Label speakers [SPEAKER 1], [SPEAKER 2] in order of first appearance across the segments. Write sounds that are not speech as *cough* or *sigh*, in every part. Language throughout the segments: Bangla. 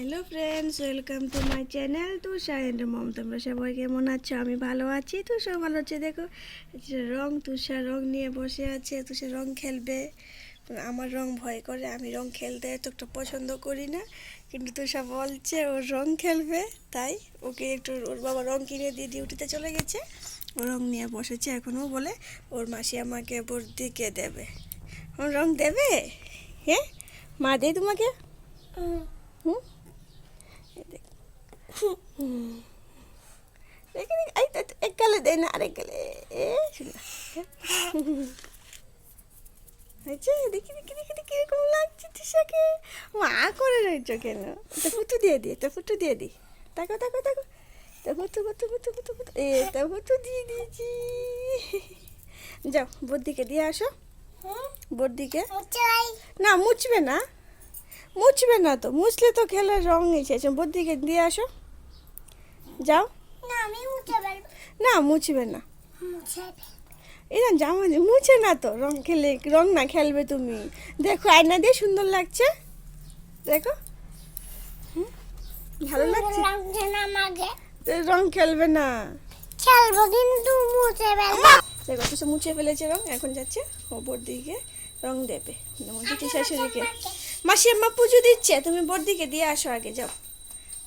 [SPEAKER 1] Hello friends welcome to my channel Tushar and mom তোমরা সবাই কেমন আছো? আমি ভালো আছি। তুষার ভালো আছে দেখো। রং তুষার রং নিয়ে বসে আছে। তুষার রং খেলবে। আমার রং ভয় করে আমি রং খেলতে এত একটা পছন্দ করি না। কিন্তু তুষা বলছে ও রং খেলবে। তাই ওকে একটু ওর বাবা রং কিনে দিয়ে ডিউটিতে চলে গেছে। ও রং নিয়ে বসেছে এখনও বলে ওর মাসি আমাকে বর্দিকে দেবে। ও রং দেবে? হ্যাঁ? মা দে তোমাকে? হুম এই দেখ। হুম। দেখি দেখি এই তো এক গালে দে না আরেক গালে হয়েছে লাগছে করে কেন ফুটু দিয়ে দি তো ফুটু দিয়ে তো এ তো ফুটু দিয়ে দিয়েছি দিয়ে আসো না মুছবে না। মুছবে না তো, মুছলে তো খেলার রং এসেছে বদ্দিকে দিয়ে আসো। যাও। না মুছবে না। এটা জামা মুছে না তো। রং খেলে রং না খেলবে তুমি। দেখো আয়না দিয়ে সুন্দর লাগছে। দেখো। ভালো লাগছে? রং খেলবে না।
[SPEAKER 2] খেলব কিন্তু মুছে
[SPEAKER 1] দেখো তো মুছে ফেলেছে রং। এখন যাচ্ছে ওপর দিকে রং দেবে। দিচ্ছে শাশুড়িকে মাসি আম্মা পুজো দিচ্ছে। তুমি বড়দিকে দিয়ে আসো আগে যাও।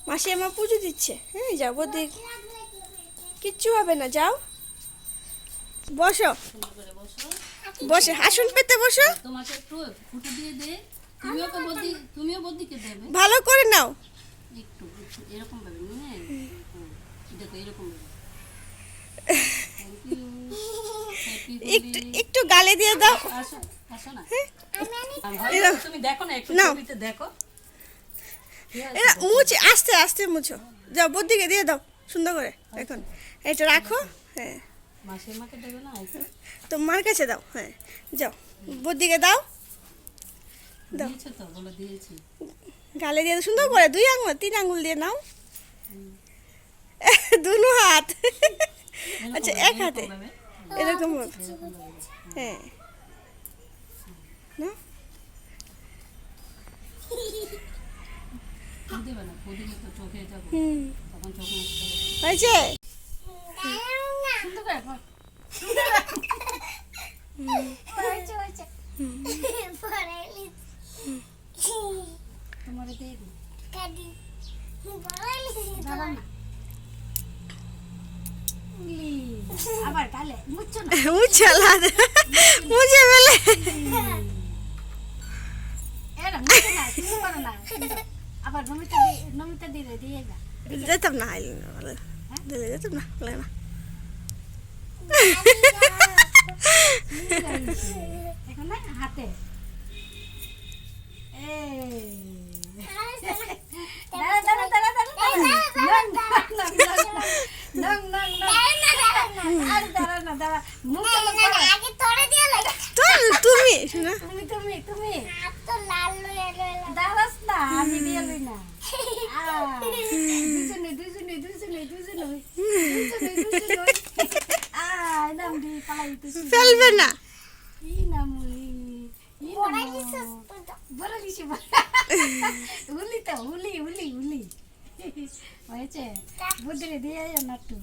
[SPEAKER 1] মাসি আম্মা পুজো দিচ্ছে। হ্যাঁ যাব দেখ। কিচ্ছু হবে না যাও। বসো। বসে আসন পেতে বসো।
[SPEAKER 3] তোমাকে একটু ফুটো দিয়ে দে। তুমিও তো বদি তুমিও বদিকে দেবে।
[SPEAKER 1] ভালো করে নাও।
[SPEAKER 3] একটু একটু এরকম ভাবে দেখো এরকম *laughs*
[SPEAKER 1] একটু একটু গালে দিয়ে দাও।
[SPEAKER 3] আসো আসো না।
[SPEAKER 1] হ্যাঁ?
[SPEAKER 3] তুমি দেখো না একটু। দেখো। আছে?
[SPEAKER 1] মুছে আস্তে আস্তে মুছো যাও বড়দিকে দিয়ে দাও, সুন্দর করে, এখন। এটা রাখো হ্যাঁ। তো মার কাছে দাও হ্যাঁ। যাও বড়দিকে দাও। দাও। গালে দিয়ে সুন্দর করে, দুই আঙুল, তিন আঙুল দিয়ে নাও। দুনো হাত। আচ্ছা এক হাতে।
[SPEAKER 3] এরকম।
[SPEAKER 1] হ্যাঁ। না হয়েছে
[SPEAKER 3] আবার
[SPEAKER 1] মুছে ফেলে
[SPEAKER 3] এরা মুছে না তুমি করো না আবার নমিতা নমিতা দিয়ে দিয়ে যা।
[SPEAKER 1] যেতাম না হাইলে না দিলে যেতাম না ভালো না।
[SPEAKER 3] এখন না হাতে। এই। দাঁড়া দাঁড়া দাঁড়া দাঁড়া নং নং নং নং নং আরে দাঁড়া না দাঁড়া মুখ
[SPEAKER 1] তো তুমি শোনা
[SPEAKER 3] তুমি তুমি তুমি দাঁড়াস না আমি দিয়ে লই না দুজনে দুজনে দুজনে দুজনে দুজনে দুজনে আয় নাম দি
[SPEAKER 1] ফেলবে না?
[SPEAKER 3] দিছি উলি তো উলি উলি উলি হয়েছে বুদ্ধি দিয়ে নাট্টু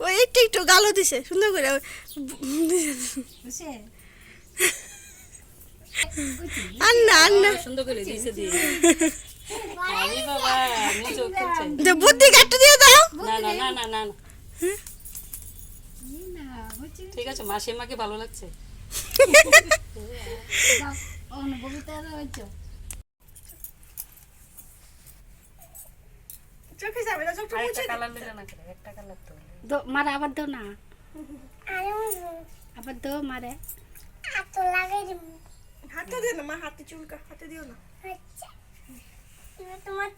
[SPEAKER 1] ও একটু একটু গালো দিছে সুন্দর করে।
[SPEAKER 3] সুন্দর করে দিয়েছে দিয়ে
[SPEAKER 1] বুদ্ধি কাটতে দিয়ে দাও।
[SPEAKER 3] না না না না না। বুঝছি ঠিক আছে মাসির মাকে ভালো লাগছে? মারে আবার দাও না। আবার দাও মারে।
[SPEAKER 1] হাতে দিও না মা হাতে চুলকা হাতে দিও না।
[SPEAKER 2] তোমার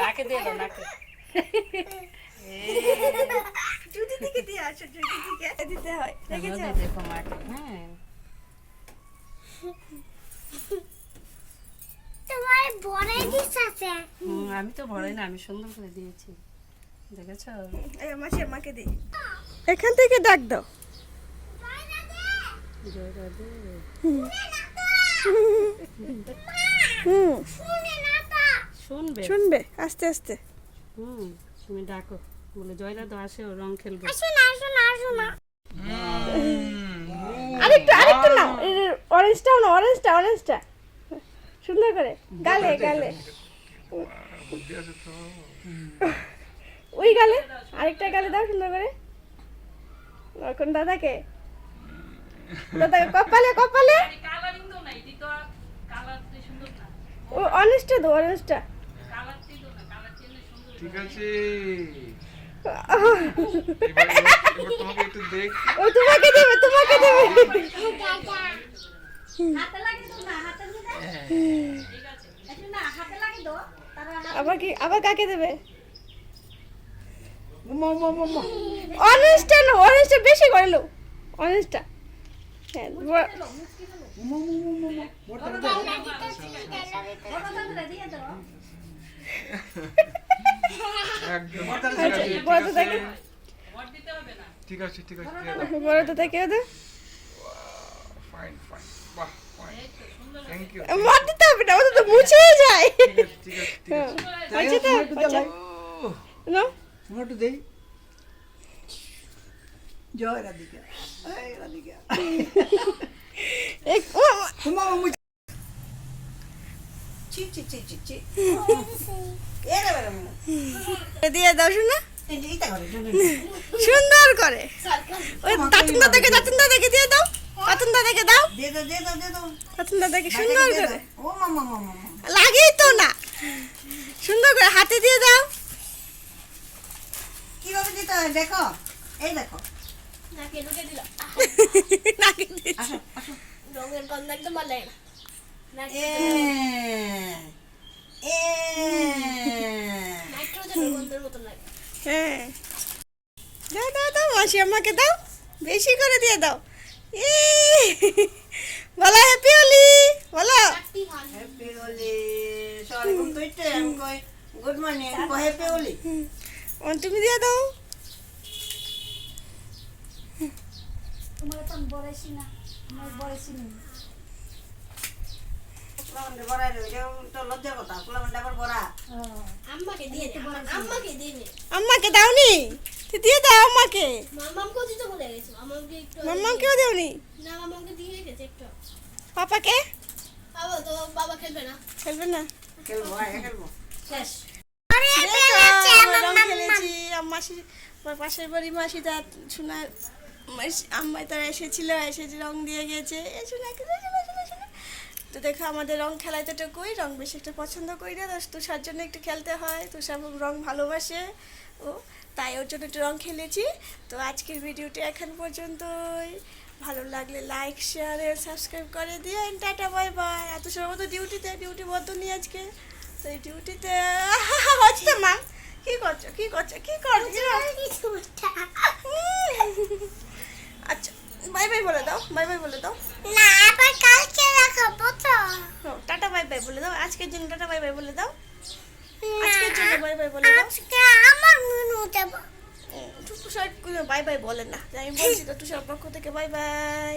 [SPEAKER 3] নাকে দিয়ে নাকে। *laughs* *laughs*
[SPEAKER 1] জুতি থেকে দিয়ে আসো জুতি থেকে। *laughs* দিতে হয়। দেখেছ?
[SPEAKER 3] দেখো হ্যাঁ।
[SPEAKER 2] তোমার আছে।
[SPEAKER 3] হুম, আমি তো ভরাই না আমি সুন্দর করে দিয়েছি। দেখেছ?
[SPEAKER 1] এই মাসি আমাকে দি। এখান থেকে ডাক দাও।
[SPEAKER 3] জয় রাধে।
[SPEAKER 1] হুম।
[SPEAKER 3] শুনবে?
[SPEAKER 1] শুনবে আস্তে আস্তে।
[SPEAKER 3] হুম তুমি ডাকো। বলে জয়দা তো আসে ও রং খেলবে।
[SPEAKER 2] আসুন আসুন আসুন
[SPEAKER 1] আরেকটু আরেকটু না অরেঞ্জটাও না অরেঞ্জটা অরেঞ্জটা সুন্দর করে গালে গালে। ওই গালে আরেকটা গালে দাও সুন্দর করে। এখন দাদাকে। দাদাকে কপালে কপালে। ও অরেঞ্জটা দো অরেঞ্জটা
[SPEAKER 4] ঠিক আছে।
[SPEAKER 1] ও তোমাকে দেবে তোমাকে দেবে।
[SPEAKER 3] হাতে লাগে তো না হাতে দিয়ে দাও ঠিক আছে একটু না হাতে লাগে তো তারা
[SPEAKER 1] আবার কি আবার কাকে দেবে? অরেঞ্জটা না অরেঞ্জটা বেশি করে লো। অরেঞ্জটা হ্যাঁ বড়-
[SPEAKER 3] দিয়ে দাও।
[SPEAKER 4] একদম।
[SPEAKER 1] বড় তো
[SPEAKER 4] ঠিক আছে ঠিক আছে
[SPEAKER 1] বড় তো দেখে
[SPEAKER 4] ফাইন ফাইন বাহ ফাইন থ্যাংক ইউ
[SPEAKER 1] মার দিতে হবে না ওদের তো মুছেই যায়
[SPEAKER 4] ঠিক আছে ঠিক আছে
[SPEAKER 1] হয়েছে তো হয়েছে না
[SPEAKER 5] দেই জয় রাধিকা এই রাধিকা
[SPEAKER 1] ও, ও,
[SPEAKER 5] তোমার *laughs*
[SPEAKER 1] দিয়ে দাও শোনা। সুন্দর করে। ওই দাদাকে দাদাকে দিয়ে দাও। দাদাকে দাও। দাদাকে সুন্দর করে। লাগেই তো না। সুন্দর করে হাতে দিয়ে দাও।
[SPEAKER 5] কীভাবে দিতে হয়? দেখো। এই দেখো।
[SPEAKER 1] নাকে *laughs* দিয়ে
[SPEAKER 5] আসো আসো।
[SPEAKER 2] রঙের গন্ধ একদম ভালো লাগে না।
[SPEAKER 1] দাও দাও দাও মাসি আমাকে দাও। বেশি করে দিয়ে দাও। বলো হ্যাপি হোলি বলো।
[SPEAKER 5] Happy Holi good morning happy Holi
[SPEAKER 1] তুমি দিয়ে দাও।
[SPEAKER 3] তোমার তো না। আমার বড়াইছি না
[SPEAKER 5] পোলাপানটা বড়াই রইল এটা তো লজ্জার কথা পোলাপানটা আবার বড়া
[SPEAKER 2] আম্মাকে দিয়ে দে আম্মাকে দিয়ে দে
[SPEAKER 1] আম্মাকে দাওনি? দিয়ে দাও আম্মাকে। মাম্মাকেও দেওনি?
[SPEAKER 2] না
[SPEAKER 1] পাপাকে?
[SPEAKER 2] বাবা তো বাবা খেলবে না।
[SPEAKER 1] খেলবে না?
[SPEAKER 5] খেলব আয় খেলব।
[SPEAKER 3] শেষ।
[SPEAKER 1] দেখো, আমরা রং খেলেছি মাসি আমার পাশের বাড়ি মাসি তার শোনার মাসি আম্মাই তারা এসেছিল এসে রং দিয়ে গেছে এ শোনা শোনা শোনা শোনা শোনা তো দেখো আমাদের রং খেলায় তো কই রং বেশি একটা পছন্দ করি না। তুষার জন্য একটু খেলতে হয় তুষার রং ভালোবাসে। ও তাই ওর জন্য একটু রং খেলেছি। তো আজকের ভিডিওটি এখন পর্যন্তই। ভালো লাগলে লাইক শেয়ার সাবস্ক্রাইব করে দিয়ে টাটা বাই বাই এত সময় মতো ডিউটিতে ডিউটি বদ্ধ নিয়ে আজকে। তো এই ডিউটিতে হচ্ছে *laughs* মা কি করছ কি করছ কি করছ? আচ্ছা বাই বাই বলে দাও বাই বাই বলে দাও।
[SPEAKER 2] না আবার তো
[SPEAKER 1] টাটা বাই বাই বলে দাও। আজকের জন্য টাটা বাই বাই বলে দাও। আজকের জন্য বাই বাই বলে দাও।
[SPEAKER 2] আজকে আমার মনে দেবো
[SPEAKER 1] তুষার বাই বাই বলে না। আমি বলছি তো তুষার পক্ষ থেকে বাই বাই।